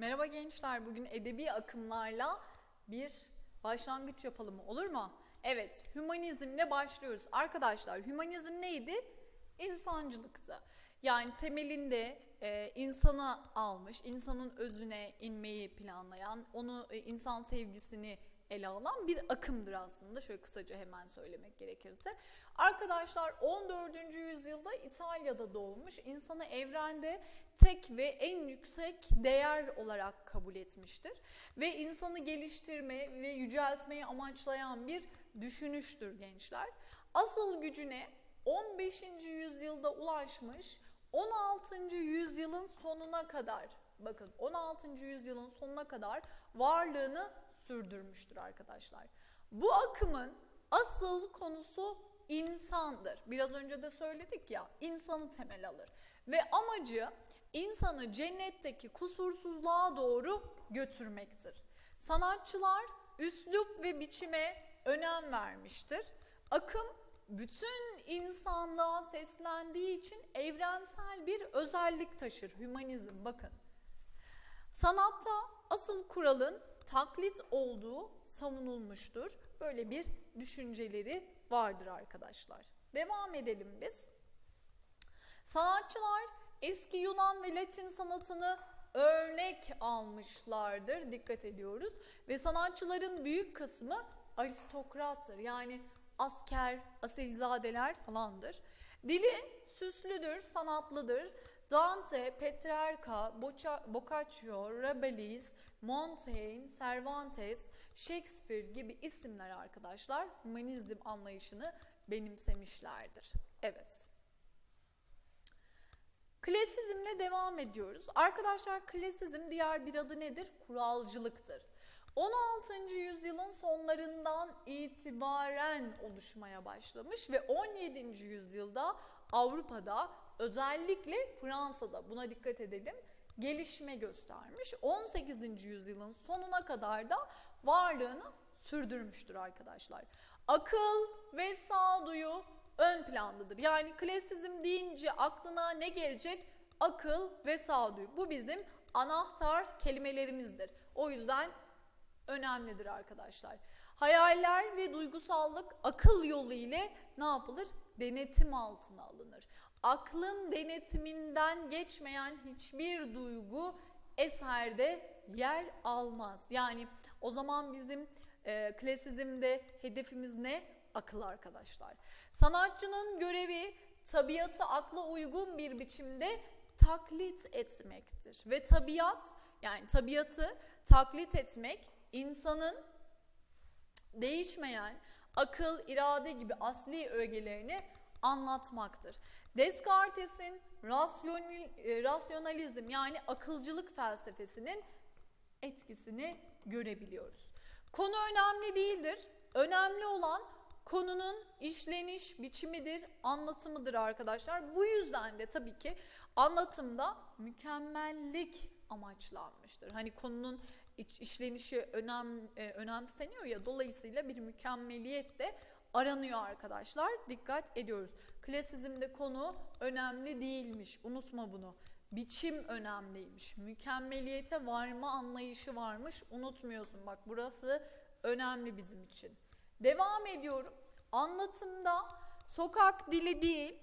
Merhaba gençler. Bugün edebi akımlarla bir başlangıç yapalım? Olur mu? Evet, hümanizmle başlıyoruz. Arkadaşlar, hümanizm neydi? İnsancılıktı. Yani temelinde e, insana almış, insanın özüne inmeyi planlayan, onu e, insan sevgisini ele alan bir akımdır aslında. Şöyle kısaca hemen söylemek gerekirse. Arkadaşlar 14. yüzyılda İtalya'da doğmuş, insanı evrende tek ve en yüksek değer olarak kabul etmiştir. Ve insanı geliştirme ve yüceltmeyi amaçlayan bir düşünüştür gençler. Asıl gücüne 15. yüzyılda ulaşmış, 16. yüzyılın sonuna kadar, bakın 16. yüzyılın sonuna kadar varlığını sürdürmüştür arkadaşlar. Bu akımın asıl konusu insandır. Biraz önce de söyledik ya, insanı temel alır. Ve amacı insanı cennetteki kusursuzluğa doğru götürmektir. Sanatçılar üslup ve biçime önem vermiştir. Akım bütün insanlığa seslendiği için evrensel bir özellik taşır. Hümanizm bakın. Sanatta asıl kuralın taklit olduğu savunulmuştur. Böyle bir düşünceleri vardır arkadaşlar. Devam edelim biz. Sanatçılar eski Yunan ve Latin sanatını örnek almışlardır. Dikkat ediyoruz. Ve sanatçıların büyük kısmı aristokrattır. Yani asker, asilzadeler falandır. Dili süslüdür, sanatlıdır. Dante, Petrarca, Boccaccio, Rabelais, Montaigne, Cervantes, Shakespeare gibi isimler arkadaşlar humanizm anlayışını benimsemişlerdir. Evet. Klasizmle devam ediyoruz. Arkadaşlar klasizm diğer bir adı nedir? Kuralcılıktır. 16. yüzyılın sonlarından itibaren oluşmaya başlamış ve 17. yüzyılda Avrupa'da özellikle Fransa'da buna dikkat edelim gelişme göstermiş. 18. yüzyılın sonuna kadar da varlığını sürdürmüştür arkadaşlar. Akıl ve sağduyu ön plandadır. Yani klasizm deyince aklına ne gelecek? Akıl ve sağduyu. Bu bizim anahtar kelimelerimizdir. O yüzden önemlidir arkadaşlar. Hayaller ve duygusallık akıl yolu ile ne yapılır? Denetim altına alınır. Aklın denetiminden geçmeyen hiçbir duygu eserde yer almaz. Yani o zaman bizim e, klasizmde hedefimiz ne? Akıl arkadaşlar. Sanatçının görevi tabiatı akla uygun bir biçimde taklit etmektir. Ve tabiat yani tabiatı taklit etmek insanın değişmeyen akıl, irade gibi asli ögelerini anlatmaktır. Descartes'in e, rasyonalizm yani akılcılık felsefesinin etkisini görebiliyoruz. Konu önemli değildir. Önemli olan konunun işleniş biçimidir, anlatımıdır arkadaşlar. Bu yüzden de tabii ki anlatımda mükemmellik amaçlanmıştır. Hani konunun iç, işlenişi önem, e, önemseniyor ya dolayısıyla bir mükemmeliyet de aranıyor arkadaşlar. Dikkat ediyoruz. Klasizmde konu önemli değilmiş. Unutma bunu. Biçim önemliymiş. Mükemmeliyete varma anlayışı varmış. Unutmuyorsun. Bak burası önemli bizim için. Devam ediyorum. Anlatımda sokak dili değil,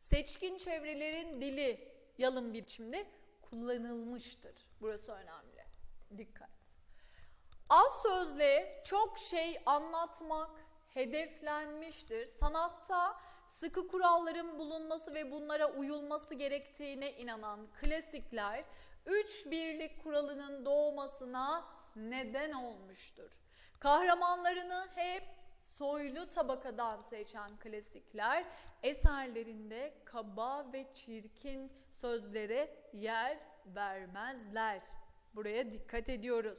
seçkin çevrelerin dili yalın bir biçimde kullanılmıştır. Burası önemli. Dikkat. Az sözle çok şey anlatmak hedeflenmiştir. Sanatta sıkı kuralların bulunması ve bunlara uyulması gerektiğine inanan klasikler üç birlik kuralının doğmasına neden olmuştur. Kahramanlarını hep soylu tabakadan seçen klasikler eserlerinde kaba ve çirkin sözlere yer vermezler. Buraya dikkat ediyoruz.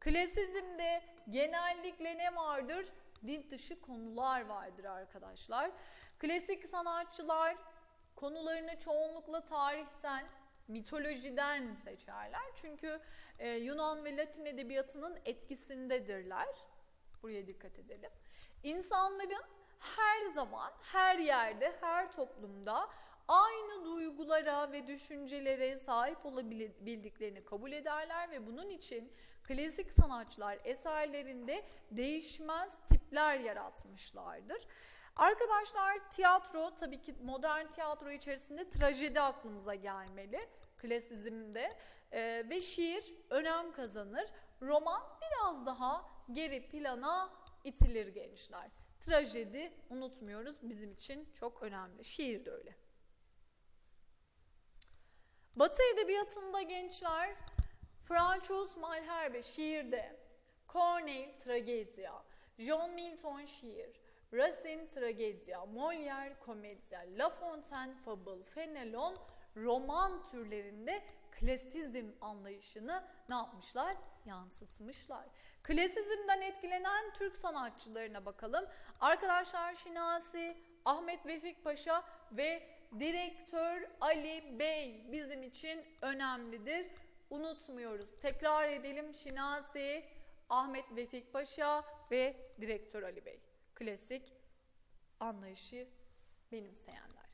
Klasizmde genellikle ne vardır? Din dışı konular vardır arkadaşlar. Klasik sanatçılar konularını çoğunlukla tarihten, mitolojiden seçerler. Çünkü e, Yunan ve Latin edebiyatının etkisindedirler. Buraya dikkat edelim. İnsanların her zaman, her yerde, her toplumda aynı duygulara ve düşüncelere sahip olabildiklerini kabul ederler ve bunun için klasik sanatçılar eserlerinde değişmez tipler yaratmışlardır. Arkadaşlar tiyatro tabii ki modern tiyatro içerisinde trajedi aklımıza gelmeli. Klasizmde e, ve şiir önem kazanır. Roman biraz daha geri plana itilir gençler. Trajedi unutmuyoruz bizim için çok önemli. Şiir de öyle. Batı edebiyatında gençler Francois Malherbe şiirde, Corneille tragedya, John Milton şiir, Racine tragedya, Molière komedya, La Fontaine fable, Fenelon roman türlerinde klasizm anlayışını ne yapmışlar? Yansıtmışlar. Klasizmden etkilenen Türk sanatçılarına bakalım. Arkadaşlar Şinasi, Ahmet Vefik Paşa ve direktör Ali Bey bizim için önemlidir. Unutmuyoruz. Tekrar edelim Şinasi, Ahmet Vefik Paşa ve direktör Ali Bey. Klasik anlayışı benimseyenler.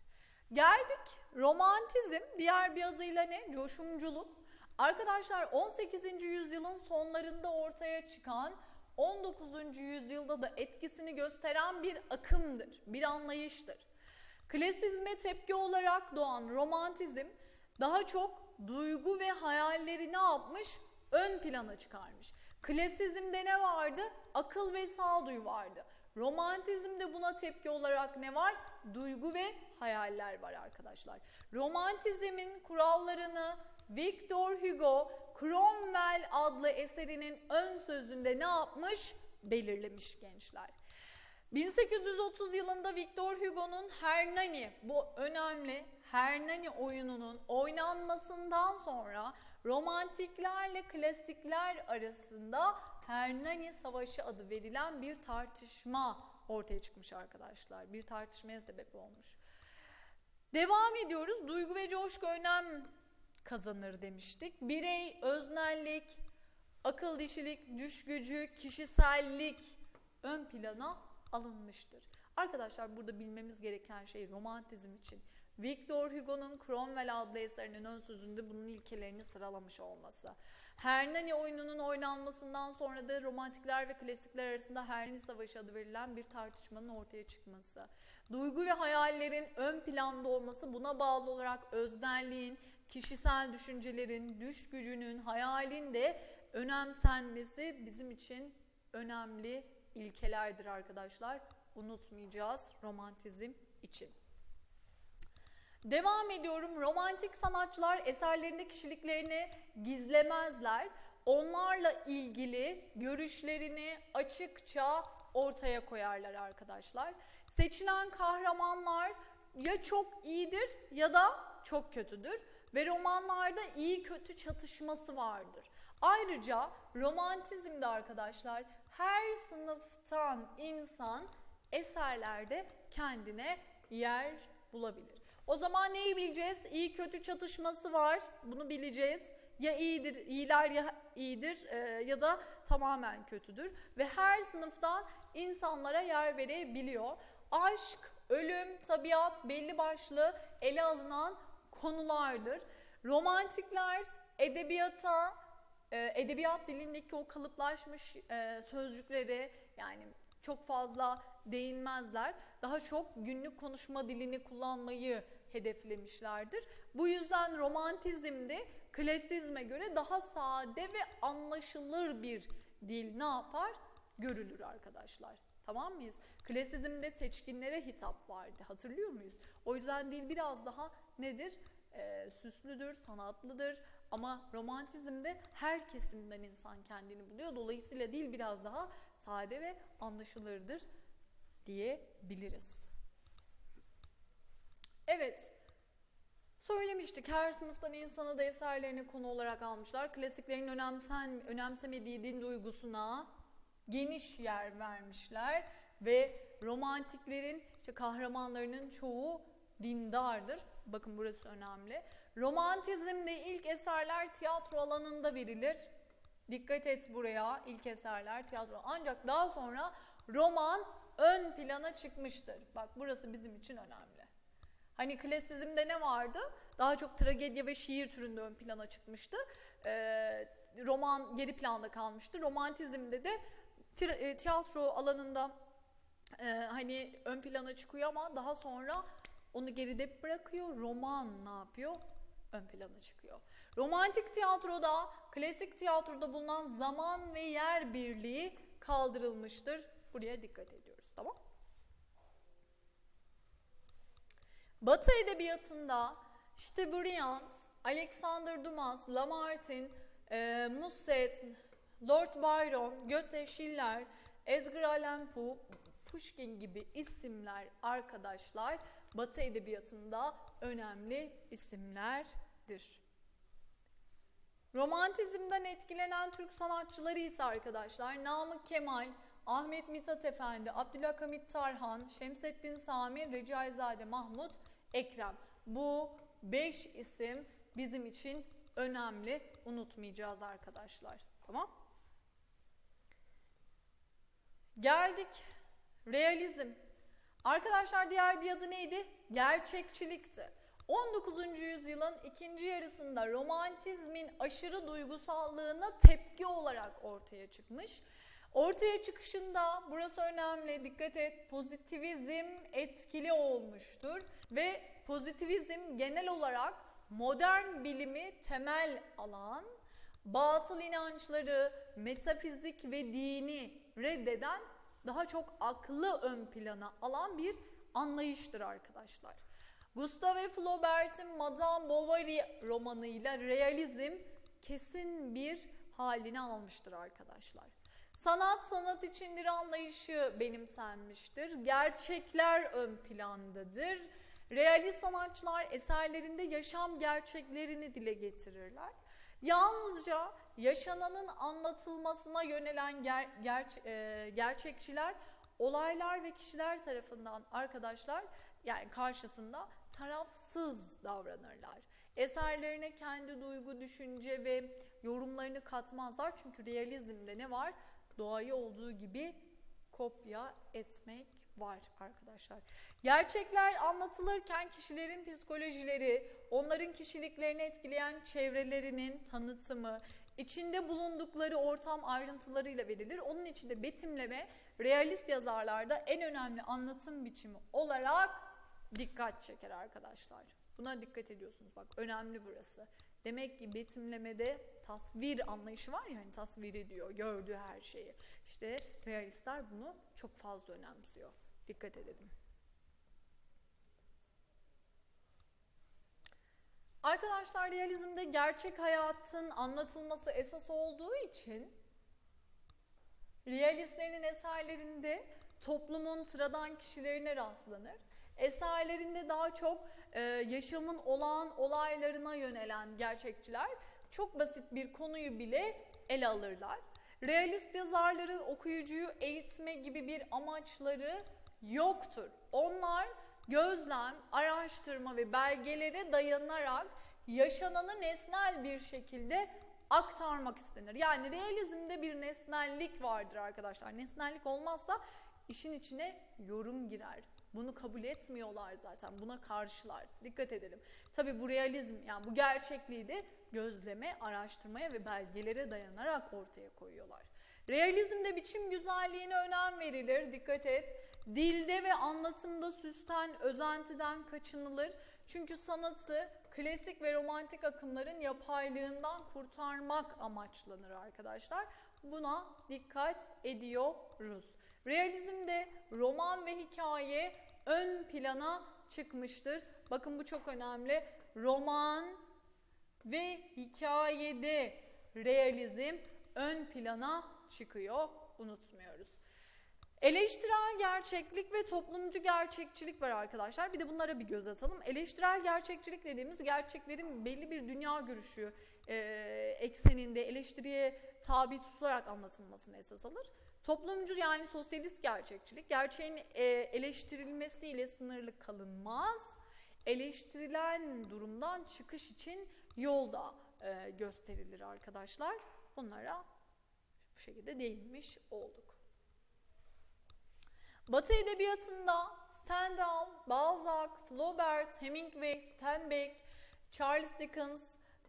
Geldik romantizm diğer bir adıyla ne? Coşumculuk. Arkadaşlar 18. yüzyılın sonlarında ortaya çıkan 19. yüzyılda da etkisini gösteren bir akımdır, bir anlayıştır. Klasizme tepki olarak doğan romantizm daha çok duygu ve hayalleri ne yapmış? Ön plana çıkarmış. Klasizmde ne vardı? Akıl ve sağduyu vardı. Romantizmde buna tepki olarak ne var? Duygu ve hayaller var arkadaşlar. Romantizmin kurallarını Victor Hugo Cromwell adlı eserinin ön sözünde ne yapmış? Belirlemiş gençler. 1830 yılında Victor Hugo'nun Hernani bu önemli Hernani oyununun oynanmasından sonra romantiklerle klasikler arasında Hernani Savaşı adı verilen bir tartışma ortaya çıkmış arkadaşlar. Bir tartışmaya sebep olmuş. Devam ediyoruz. Duygu ve coşku önem kazanır demiştik. Birey, öznellik, akıl dişilik, düş gücü, kişisellik ön plana alınmıştır. Arkadaşlar burada bilmemiz gereken şey romantizm için Victor Hugo'nun Cromwell adlı eserinin ön sözünde bunun ilkelerini sıralamış olması. Hernani oyununun oynanmasından sonra da romantikler ve klasikler arasında Hernani Savaşı adı verilen bir tartışmanın ortaya çıkması. Duygu ve hayallerin ön planda olması buna bağlı olarak öznelliğin, kişisel düşüncelerin, düş gücünün, hayalin de önemsenmesi bizim için önemli ilkelerdir arkadaşlar. Unutmayacağız romantizm için. Devam ediyorum. Romantik sanatçılar eserlerinde kişiliklerini gizlemezler. Onlarla ilgili görüşlerini açıkça ortaya koyarlar arkadaşlar. Seçilen kahramanlar ya çok iyidir ya da çok kötüdür ve romanlarda iyi kötü çatışması vardır. Ayrıca romantizmde arkadaşlar her sınıftan insan eserlerde kendine yer bulabilir. O zaman neyi bileceğiz? İyi kötü çatışması var. Bunu bileceğiz. Ya iyidir, iyiler ya iyidir e, ya da tamamen kötüdür. Ve her sınıftan insanlara yer verebiliyor. Aşk, ölüm, tabiat belli başlı ele alınan konulardır. Romantikler edebiyata, e, edebiyat dilindeki o kalıplaşmış e, sözcükleri yani çok fazla değinmezler. Daha çok günlük konuşma dilini kullanmayı hedeflemişlerdir. Bu yüzden romantizmde klasizme göre daha sade ve anlaşılır bir dil ne yapar? Görülür arkadaşlar. Tamam mıyız? Klasizmde seçkinlere hitap vardı. Hatırlıyor muyuz? O yüzden dil biraz daha nedir? Ee, süslüdür, sanatlıdır. Ama romantizmde her kesimden insan kendini buluyor. Dolayısıyla dil biraz daha sade ve anlaşılırdır diyebiliriz. Evet, söylemiştik her sınıftan insanı da eserlerini konu olarak almışlar. Klasiklerin önemsen, önemsemediği din duygusuna geniş yer vermişler ve romantiklerin işte kahramanlarının çoğu dindardır. Bakın burası önemli. Romantizmde ilk eserler tiyatro alanında verilir. Dikkat et buraya ilk eserler tiyatro. Ancak daha sonra roman ön plana çıkmıştır. Bak burası bizim için önemli. Hani klasizmde ne vardı? Daha çok tragedya ve şiir türünde ön plana çıkmıştı. Ee, roman geri planda kalmıştı. Romantizmde de e, tiyatro alanında e, hani ön plana çıkıyor ama daha sonra onu geride bırakıyor. Roman ne yapıyor? Ön plana çıkıyor. Romantik tiyatroda, klasik tiyatroda bulunan zaman ve yer birliği kaldırılmıştır. Buraya dikkat ediyoruz. Tamam? Batı edebiyatında işte Briand, Alexander Dumas, Lamartine, e, Musset, Lord Byron, Goethe, Schiller, Edgar Allan Poe, Pushkin gibi isimler arkadaşlar Batı edebiyatında önemli isimlerdir. Romantizmden etkilenen Türk sanatçıları ise arkadaşlar Namık Kemal, Ahmet Mithat Efendi, Abdülhakamit Tarhan, Şemsettin Sami, Recaizade Mahmut, Ekrem. Bu 5 isim bizim için önemli. Unutmayacağız arkadaşlar. Tamam? Geldik. Realizm. Arkadaşlar diğer bir adı neydi? Gerçekçilikti. 19. yüzyılın ikinci yarısında romantizmin aşırı duygusallığına tepki olarak ortaya çıkmış. Ortaya çıkışında burası önemli dikkat et pozitivizm etkili olmuştur ve pozitivizm genel olarak modern bilimi temel alan, batıl inançları, metafizik ve dini reddeden daha çok aklı ön plana alan bir anlayıştır arkadaşlar. Gustave Flaubert'in Madame Bovary romanıyla realizm kesin bir halini almıştır arkadaşlar. Sanat sanat içindir anlayışı benimsenmiştir. Gerçekler ön plandadır. Realist sanatçılar eserlerinde yaşam gerçeklerini dile getirirler. Yalnızca yaşananın anlatılmasına yönelen ger ger e gerçekçiler olaylar ve kişiler tarafından arkadaşlar yani karşısında tarafsız davranırlar. Eserlerine kendi duygu, düşünce ve yorumlarını katmazlar. Çünkü realizmde ne var? Doğayı olduğu gibi kopya etmek var arkadaşlar. Gerçekler anlatılırken kişilerin psikolojileri, onların kişiliklerini etkileyen çevrelerinin tanıtımı, içinde bulundukları ortam ayrıntılarıyla verilir. Onun içinde betimleme realist yazarlarda en önemli anlatım biçimi olarak dikkat çeker arkadaşlar. Buna dikkat ediyorsunuz. Bak önemli burası. Demek ki betimlemede tasvir anlayışı var ya hani tasvir ediyor, gördüğü her şeyi. İşte realistler bunu çok fazla önemsiyor. Dikkat edelim. Arkadaşlar realizmde gerçek hayatın anlatılması esas olduğu için realistlerin eserlerinde toplumun sıradan kişilerine rastlanır. Eserlerinde daha çok e, yaşamın olağan olaylarına yönelen gerçekçiler çok basit bir konuyu bile ele alırlar. Realist yazarların okuyucuyu eğitme gibi bir amaçları yoktur. Onlar gözlem, araştırma ve belgelere dayanarak yaşananı nesnel bir şekilde aktarmak istenir. Yani realizmde bir nesnellik vardır arkadaşlar. Nesnellik olmazsa işin içine yorum girer. Bunu kabul etmiyorlar zaten. Buna karşılar. Dikkat edelim. Tabi bu realizm yani bu gerçekliği de gözleme, araştırmaya ve belgelere dayanarak ortaya koyuyorlar. Realizmde biçim güzelliğine önem verilir. Dikkat et. Dilde ve anlatımda süsten, özentiden kaçınılır. Çünkü sanatı klasik ve romantik akımların yapaylığından kurtarmak amaçlanır arkadaşlar. Buna dikkat ediyoruz. Realizmde roman ve hikaye ön plana çıkmıştır. Bakın bu çok önemli. Roman ve hikayede realizm ön plana çıkıyor. Unutmuyoruz. Eleştirel gerçeklik ve toplumcu gerçekçilik var arkadaşlar. Bir de bunlara bir göz atalım. Eleştirel gerçekçilik dediğimiz gerçeklerin belli bir dünya görüşü e, ekseninde eleştiriye tabi tutularak anlatılmasını esas alır. Toplumcu yani sosyalist gerçekçilik, gerçeğin e, eleştirilmesiyle sınırlı kalınmaz. Eleştirilen durumdan çıkış için yolda e, gösterilir arkadaşlar. Bunlara bu şekilde değinmiş olduk. Batı edebiyatında Stendhal, Balzac, Flaubert, Hemingway, Steinbeck, Charles Dickens,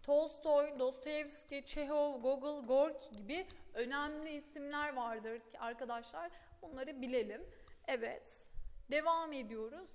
Tolstoy, Dostoyevski, Chekhov, Gogol, Gorki gibi önemli isimler vardır ki arkadaşlar. Bunları bilelim. Evet. Devam ediyoruz.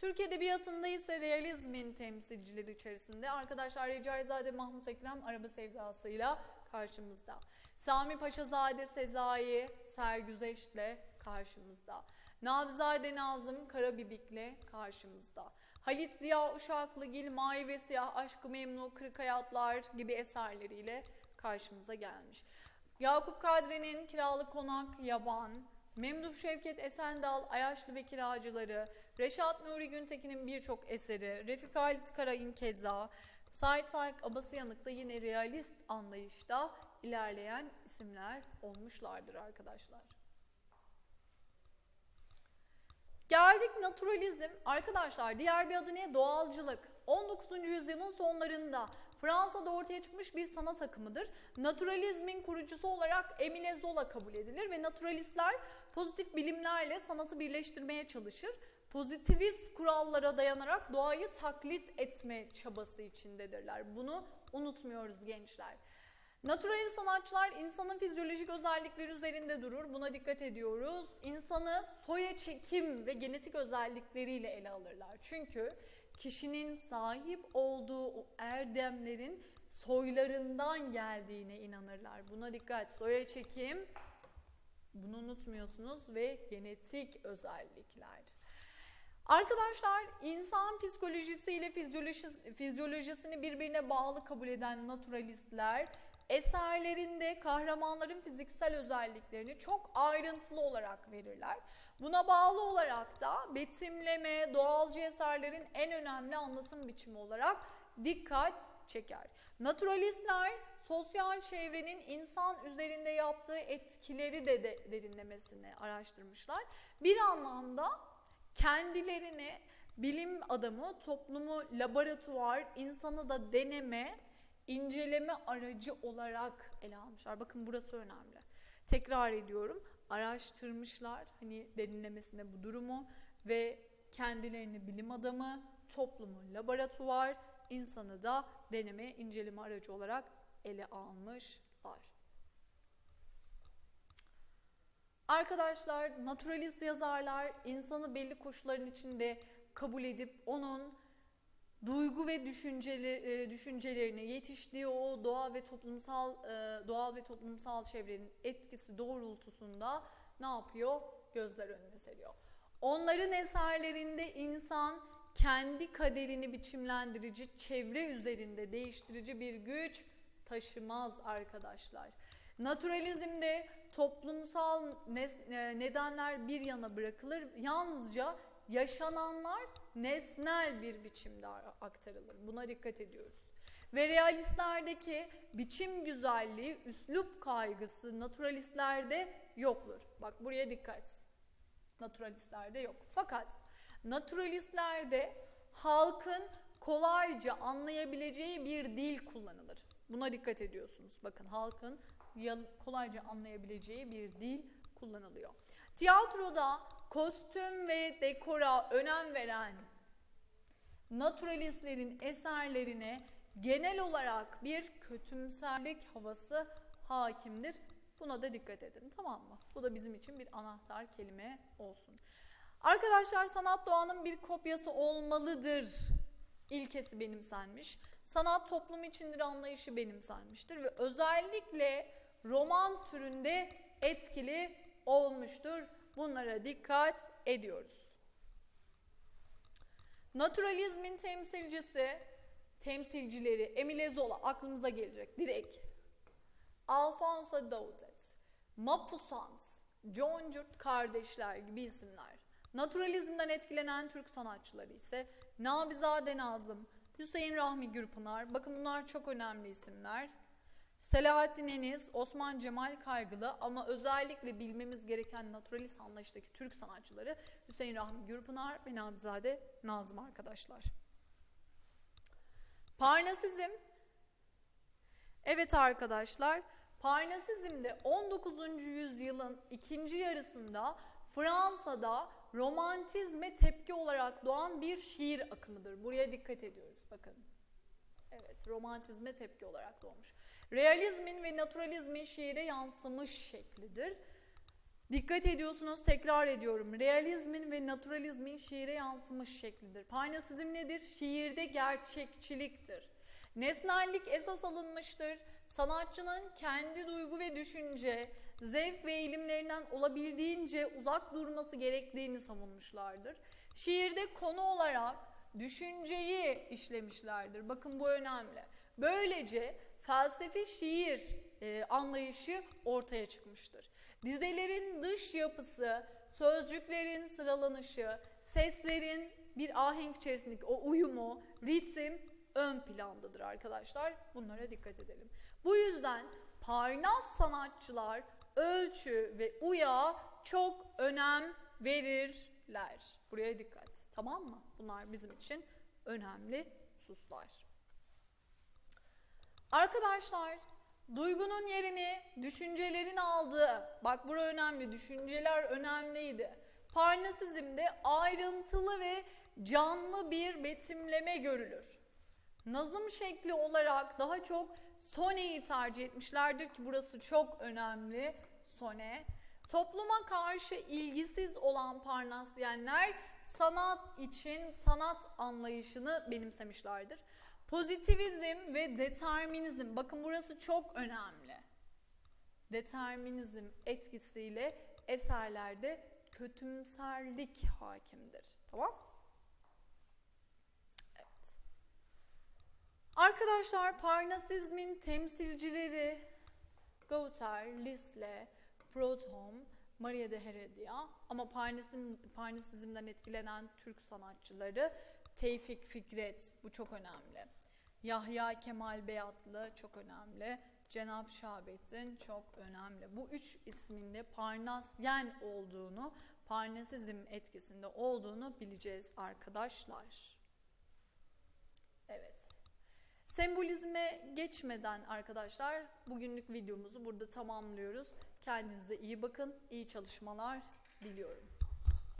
Türk Edebiyatı'nda ise realizmin temsilcileri içerisinde arkadaşlar Recaizade Mahmut Ekrem Araba Sevdası'yla karşımızda. Sami Paşazade Sezai Sergüzeş'le karşımızda. Nabzade Nazım Karabibik'le karşımızda. Halit Ziya Uşaklıgil, Mavi ve Siyah, Aşkı Memnu, Kırık Hayatlar gibi eserleriyle karşımıza gelmiş. Yakup Kadri'nin Kiralık Konak, Yaban, Memduh Şevket Esendal, Ayaşlı ve Kiracıları, Reşat Nuri Güntekin'in birçok eseri, Refik Halit Karay'ın keza, Said Faik Abasıyanık da yine realist anlayışta ilerleyen isimler olmuşlardır arkadaşlar. Geldik naturalizm. Arkadaşlar diğer bir adı ne? Doğalcılık. 19. yüzyılın sonlarında Fransa'da ortaya çıkmış bir sanat akımıdır. Naturalizmin kurucusu olarak Emile Zola kabul edilir ve naturalistler pozitif bilimlerle sanatı birleştirmeye çalışır. Pozitivist kurallara dayanarak doğayı taklit etme çabası içindedirler. Bunu unutmuyoruz gençler. Naturalist sanatçılar insanın fizyolojik özellikleri üzerinde durur. Buna dikkat ediyoruz. İnsanı soya çekim ve genetik özellikleriyle ele alırlar. Çünkü kişinin sahip olduğu o erdemlerin soylarından geldiğine inanırlar. Buna dikkat. Soya çekim bunu unutmuyorsunuz ve genetik özellikler. Arkadaşlar insan psikolojisiyle fizyolojisi, fizyolojisini birbirine bağlı kabul eden naturalistler eserlerinde kahramanların fiziksel özelliklerini çok ayrıntılı olarak verirler. Buna bağlı olarak da betimleme, doğalcı eserlerin en önemli anlatım biçimi olarak dikkat çeker. Naturalistler sosyal çevrenin insan üzerinde yaptığı etkileri de, de derinlemesine araştırmışlar. Bir anlamda kendilerini bilim adamı, toplumu laboratuvar, insanı da deneme, inceleme aracı olarak ele almışlar. Bakın burası önemli. Tekrar ediyorum. Araştırmışlar hani derinlemesine bu durumu ve kendilerini bilim adamı, toplumu laboratuvar, insanı da deneme, inceleme aracı olarak ele almışlar. Arkadaşlar naturalist yazarlar insanı belli koşulların içinde kabul edip onun duygu ve düşünceleri, düşüncelerini yetiştiği o doğa ve toplumsal e, doğal ve toplumsal çevrenin etkisi doğrultusunda ne yapıyor? Gözler önüne seriyor. Onların eserlerinde insan kendi kaderini biçimlendirici, çevre üzerinde değiştirici bir güç taşımaz arkadaşlar. Naturalizmde toplumsal e, nedenler bir yana bırakılır. Yalnızca yaşananlar nesnel bir biçimde aktarılır. Buna dikkat ediyoruz. Ve realistlerdeki biçim güzelliği, üslup kaygısı naturalistlerde yoktur. Bak buraya dikkat. Naturalistlerde yok. Fakat naturalistlerde halkın kolayca anlayabileceği bir dil kullanılır. Buna dikkat ediyorsunuz. Bakın halkın kolayca anlayabileceği bir dil kullanılıyor. Tiyatroda kostüm ve dekora önem veren naturalistlerin eserlerine genel olarak bir kötümserlik havası hakimdir. Buna da dikkat edin tamam mı? Bu da bizim için bir anahtar kelime olsun. Arkadaşlar sanat doğanın bir kopyası olmalıdır ilkesi benimsenmiş. Sanat toplum içindir anlayışı benimsenmiştir ve özellikle roman türünde etkili olmuştur. Bunlara dikkat ediyoruz. Naturalizmin temsilcisi, temsilcileri Emile Zola aklımıza gelecek direkt. Alfonso Daudet, Mapusant, John Jurt kardeşler gibi isimler. Naturalizmden etkilenen Türk sanatçıları ise Nabizade Nazım, Hüseyin Rahmi Gürpınar. Bakın bunlar çok önemli isimler. Selahattin Enis, Osman Cemal Kaygılı ama özellikle bilmemiz gereken naturalist anlayıştaki Türk sanatçıları Hüseyin Rahmi Gürpınar ve Nabizade Nazım arkadaşlar. Parnasizm Evet arkadaşlar, Parnasizm'de 19. yüzyılın ikinci yarısında Fransa'da romantizme tepki olarak doğan bir şiir akımıdır. Buraya dikkat ediyoruz bakın. Evet, romantizme tepki olarak doğmuş. Realizmin ve naturalizmin şiire yansımış şeklidir. Dikkat ediyorsunuz, tekrar ediyorum. Realizmin ve naturalizmin şiire yansımış şeklidir. Parnasizm nedir? Şiirde gerçekçiliktir. Nesnellik esas alınmıştır. Sanatçının kendi duygu ve düşünce, zevk ve eğilimlerinden olabildiğince uzak durması gerektiğini savunmuşlardır. Şiirde konu olarak düşünceyi işlemişlerdir. Bakın bu önemli. Böylece felsefi şiir e, anlayışı ortaya çıkmıştır. Dizelerin dış yapısı, sözcüklerin sıralanışı, seslerin bir ahenk içerisindeki o uyumu, ritim ön plandadır arkadaşlar. Bunlara dikkat edelim. Bu yüzden Parnas sanatçılar ölçü ve uya çok önem verirler. Buraya dikkat. Tamam mı? Bunlar bizim için önemli hususlar. Arkadaşlar, duygunun yerini düşüncelerin aldığı, bak bura önemli, düşünceler önemliydi. Parnasizmde ayrıntılı ve canlı bir betimleme görülür. Nazım şekli olarak daha çok soneyi tercih etmişlerdir ki burası çok önemli. Sone. Topluma karşı ilgisiz olan Parnasyenler sanat için sanat anlayışını benimsemişlerdir. Pozitivizm ve determinizm. Bakın burası çok önemli. Determinizm etkisiyle eserlerde kötümserlik hakimdir. Tamam? Evet. Arkadaşlar Parnasizmin temsilcileri Gauter, Lisle, Proudhon, Maria de Heredia ama Parnasizm, Parnasizmden etkilenen Türk sanatçıları Tevfik Fikret bu çok önemli. Yahya Kemal Beyatlı çok önemli. Cenab Şahabettin çok önemli. Bu üç isminde Parnasyen olduğunu, Parnasizm etkisinde olduğunu bileceğiz arkadaşlar. Evet. Sembolizme geçmeden arkadaşlar bugünlük videomuzu burada tamamlıyoruz. Kendinize iyi bakın, iyi çalışmalar diliyorum.